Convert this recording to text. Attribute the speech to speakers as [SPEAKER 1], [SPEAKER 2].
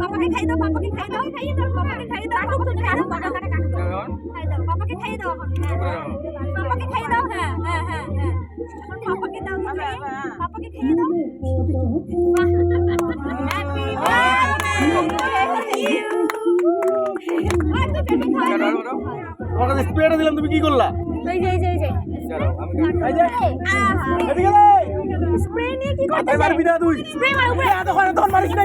[SPEAKER 1] পাপাকে খাই দাও পাপাকে খাই দাও খাইয়ে দাও পাপাকে খাই দাও পাপাকে পাপাকে খাই দাও হ্যাঁ পাপাকে খাই দাও। হ্যাঁ হ্যাঁ হ্যাঁ। হ্যাঁ এখন পাপাকে দাও। তো খাইয়ে। পাপাকে খাইয়ে দাও। হ্যাপি বার্থডে
[SPEAKER 2] স্প্রেটা দিলাম তুমি কি করলা?
[SPEAKER 1] এই যে এই যে এই স্প্রে নিয়ে কি করতে
[SPEAKER 2] না তুই।
[SPEAKER 1] স্প্রে মার উপরে
[SPEAKER 2] তখন তখন মারিস না